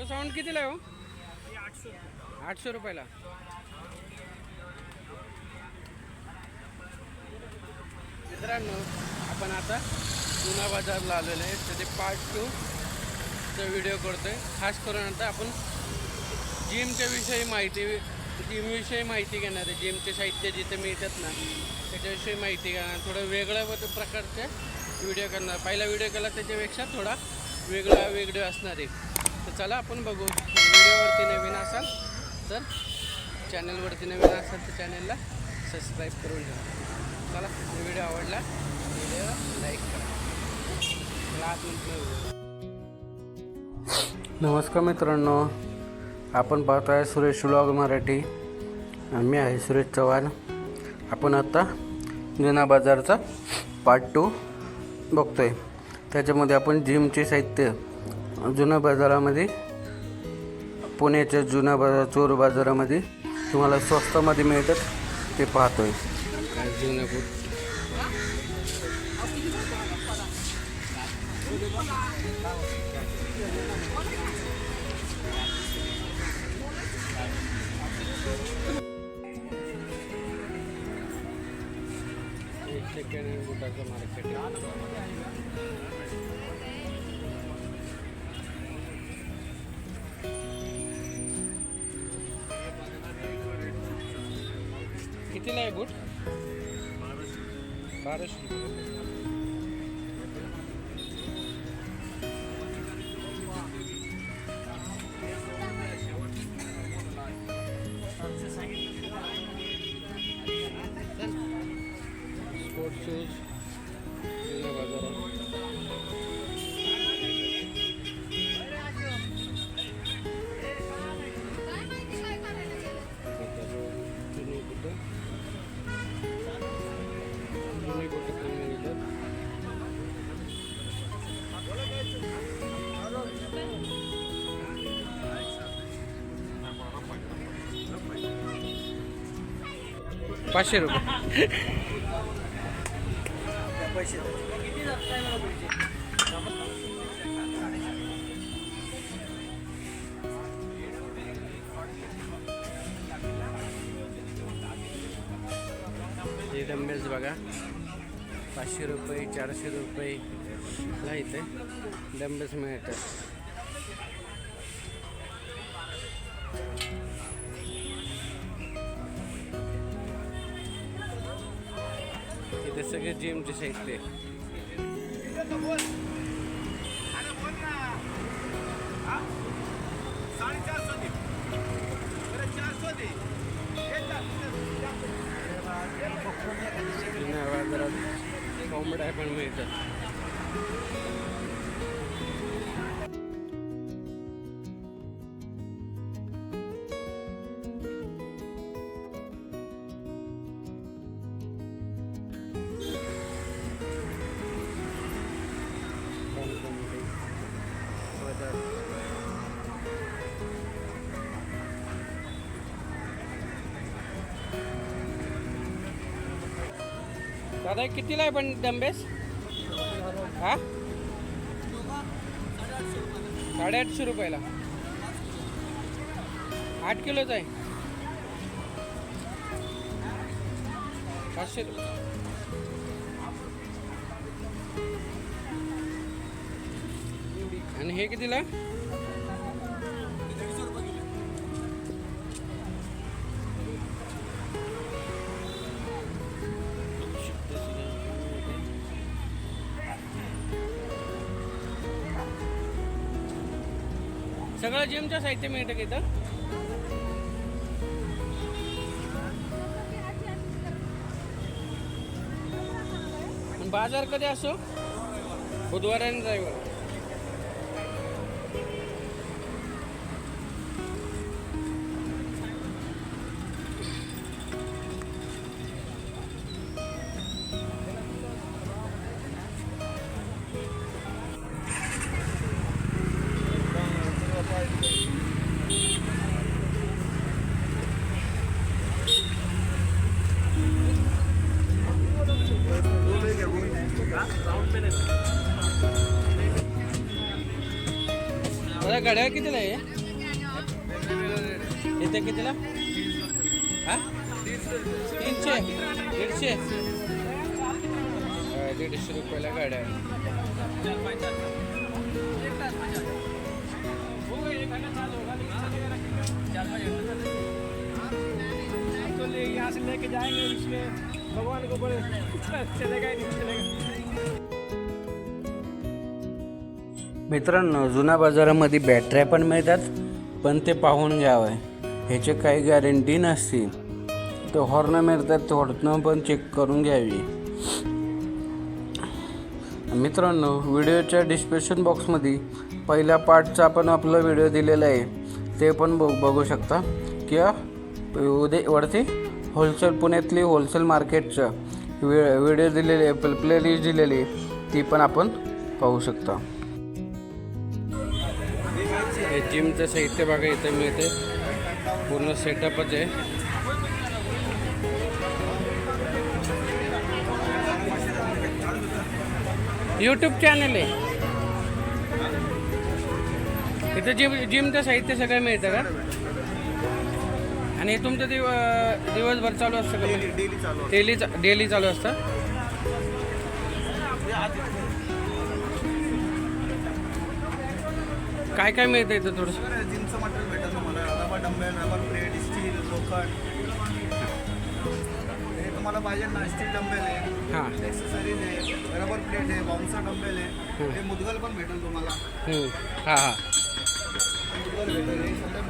तो साऊंड कितीला आहे हो? आठशे. रुपयाला. मित्रांनो आपण आता जुना बाजारला आलेलो आहे. त्याचे पार्ट टू चा व्हिडिओ करतोय. खास करून आता आपण जिमच्या विषयी माहिती जिमविषयी माहिती घेणार आहे. जिमचे साहित्य जिथे मिळतात ना त्याच्याविषयी माहिती घेणार. थोडं वेगळ्या प्रकारचे व्हिडिओ करणार. पहिला व्हिडिओ केला त्याच्यापेक्षा थोडा वेगळा व्हिडिओ असणार आहे. तर चला आपण बघू. व्हिडिओवरती नवीन असाल तर चॅनलवरती नवीन असाल तर चॅनलला सबस्क्राईब करून घ्या चला व्हिडिओ आवडला व्हिडिओ लाईक करा. नमस्कार मित्रांनो आपण पाहताय सुरेश व्लॉग मराठी. मी आहे सुरेश चव्हाण. आपण आत्ता जुना बाजारचा पार्ट टू बघतोय. त्याच्यामध्ये आपण जिमचे साहित्य जुन्या बाजारामध्ये पुण्याच्या जुन्या बाजार चोर बाजारामध्ये तुम्हाला स्वस्तामध्ये मिळतात ते पाहतोय. आहे जुन्या मार्केट कितीला आहे बूट बाराशे रुपये. पाचशे रुपये. हे डंबेल्स बघा. पाचशे रुपये चारशे रुपये. ला इथे डंबेल्स मिळतात. सगळे जिमचे साहित्य आहे. जुन्या बाजारात कोंबड्या पण मिळतात दादा कितीला आहे पण डंबेस हा? साडेआठशे रुपयाला. आठ किलोच आहे. पाचशे रुपये. आणि हे कितीला? सगळं जिमचं साहित्य मिळतं का इथं बाजार कधी असो? बुधवार आणि रविवार. दादा गाड्या कितीला आहे इथे कितीला हा? तीनशे दीडशे दीडशे रुपयाला गाड्या तो ले यहाँ से लेके जाएँगे इसमें भगवान को बड़े चलेगा ही नहीं चलेगा। मित्रांनो जुन्या बाजारामध्ये बॅटऱ्या पण मिळतात पण ते पाहून घ्यावं. ह्याचे काही गॅरंटी नसते. ते हॉर्न मिळतात ते हॉर्न पण चेक करून घ्यावी. मित्रांनो व्हिडिओच्या डिस्क्रिप्शन बॉक्समध्ये पहिल्या पार्टचा पण आपला व्हिडिओ दिलेला आहे. ते पण बघ बघू शकता. किंवा उद्या वरती होलसेल पुण्यातली होलसेल मार्केटचं वि व्हिडिओ दिलेले प्लेलिस्ट दिलेली ती पण आपण पाहू शकता. जिमचं साहित्य बघा इथं मिळते पूर्ण सेटअपच आहे यूट्यूब चॅनल आहे इथं जिम जिमचं साहित्य सगळं मिळतं का आणि तुमचं दिव दिवसभर चालू असतं का डेली चालू डेली डेली चालू असतं काय काय मिळतं इथं थोडंसं असतं जिमचं मटेरियल भेटेल तुम्हाला. Rubber dumbbell rubber plate steel लोखंड हे तुम्हाला पाहिजे ना स्टील डंबेल आहे हां. एक्सेसरीज आहे रबर प्लेट आहे बाउन्सर डंबेल आहे हे मुदगल पण भेटेल तुम्हाला. हम्म. हां हां. मुदगल भेटेल हे सगळं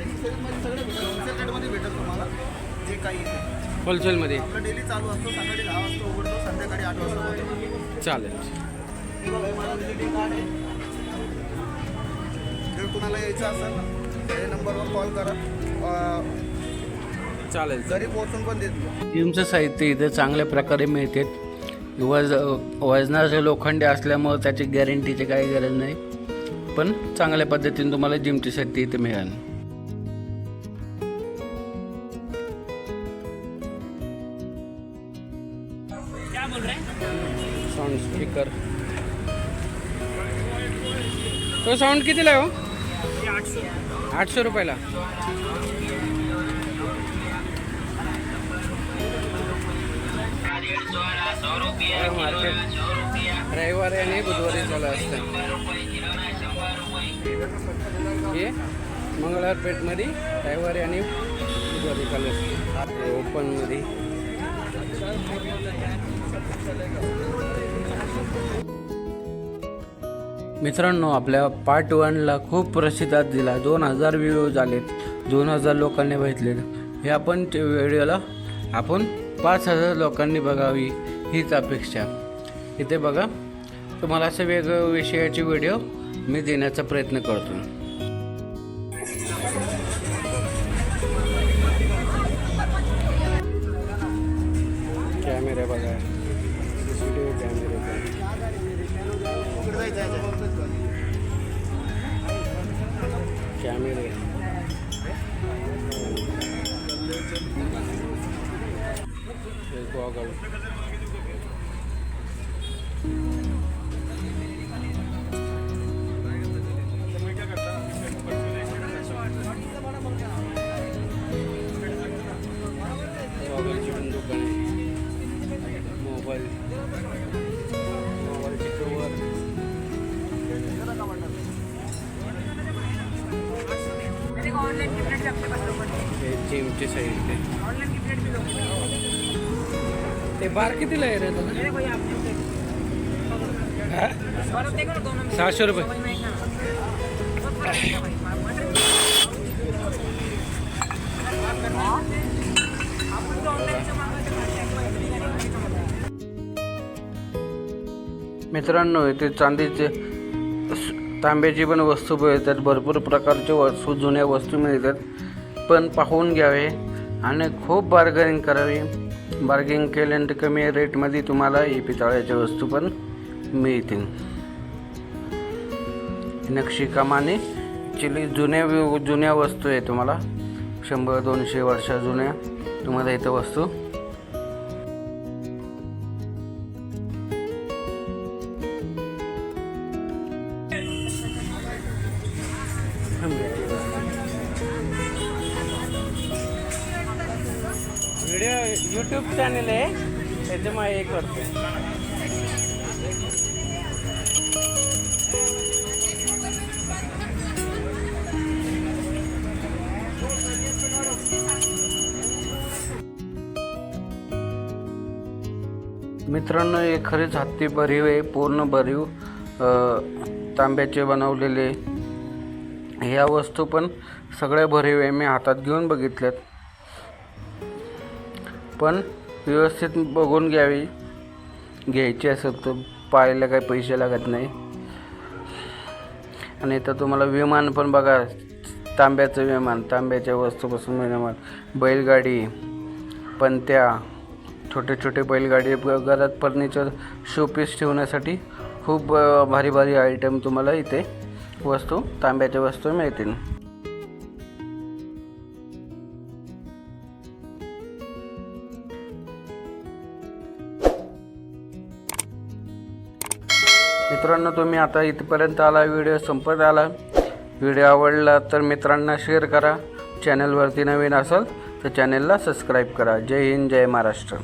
एक्सेसरीजमध्ये सगळं भेटेल. होलसेल रेटमध्ये भेटेल तुम्हाला जे काही आहे. होलसेलमध्ये आपलं डेली चालू असतो सकाळी दहा वाजता उघडतो संध्याकाळी आठ वाजता चालेल. हे बघा, हे माझं विजिटिंग कार्ड आहे. जर कुणाला यायचं असेल तर या नंबरवर कॉल करा. अं, चालेल घरी पोहोचून पण देतो जिमचं साहित्य इथे चांगल्या प्रकारे मिळते. वज वजनाचे लोखंडे असल्यामुळं त्याची गॅरंटीची काही गरज नाही. पण चांगल्या पद्धतीने तुम्हाला जिमचे साहित्य इथे मिळेल. साऊंड स्पीकर तो साऊंड कितीला आहे हो? आठशे रुपयाला. मार्केट रविवारी आणि बुधवारी चालू असतं. हे मंगळवार पेठमध्ये रविवारी आणि बुधवारी चालू असते. ओपनमध्ये मित्रांनो आपल्या पार्ट वनला खूप प्रसिद्धात दिला. दोन हजार व्ह्यूज आलेत दोन हजार लोकांनी बघितले हे आपण व्हिडिओला आपण पाच हजार लोकांनी बघावी हीच अपेक्षा. इथे बघा तुम्हाला असे वेगवेगळ्या विषयाचे व्हिडिओ मी देण्याचा प्रयत्न करतो. कॅमेरा बघा. कॅमेरे कॅमेरे गॉगल जिमचे साईड ते. बार कितीला आहे रे हा? सहाशे रुपये. मित्रांनो इथे चांदीचे तांब्याची पण वस्तू मिळतात. भरपूर प्रकारचे वस्तू जुन्या वस्तू मिळतात. पण पाहून घ्यावे आणि खूप बार्गेनिंग करावी. बार्गेनिंग केल्यानंतर कमी रेटमध्ये तुम्हाला ही पितळ्याच्या वस्तू पण मिळतील. नक्षीकामाने ॲक्च्युली जुन्या जुन्या वस्तू आहे तुम्हाला. शंभर दोनशे वर्षा जुन्या तुम्हाला इथं वस्तू यूट्यूब चॅनल आहे. त्याच्यामुळे हे करतो मित्रांनो हे खरेच हत्ती भरीव आहे पूर्ण भरीव तांब्याचे बनवलेले. ह्या वस्तू पण सगळ्या भरीव आहे. मी हातात घेऊन बघितल्यात. पण व्यवस्थित बघून घ्यावी. घ्यायची असेल तर पाहायला काही पैसे लागत नाही. आणि इथं तुम्हाला विमान पण बघा तांब्याचं विमान तांब्याच्या वस्तूपासून विमान बैलगाडी पंत्या छोटे छोटे बैलगाडी घरात फर्निचर शोपीस ठेवण्यासाठी खूप भारी भारी आयटम तुम्हाला इथे वस्तू तांब्याच्या वस्तू मिळतील. मित्रांनो तुम्ही आता इथपर्यंत आला व्हिडिओ संपत आला. व्हिडिओ आवडला तर मित्रांना शेअर करा. चॅनलवरती नवीन असाल तर चॅनेलला सबस्क्राईब करा. जय हिंद जय महाराष्ट्र.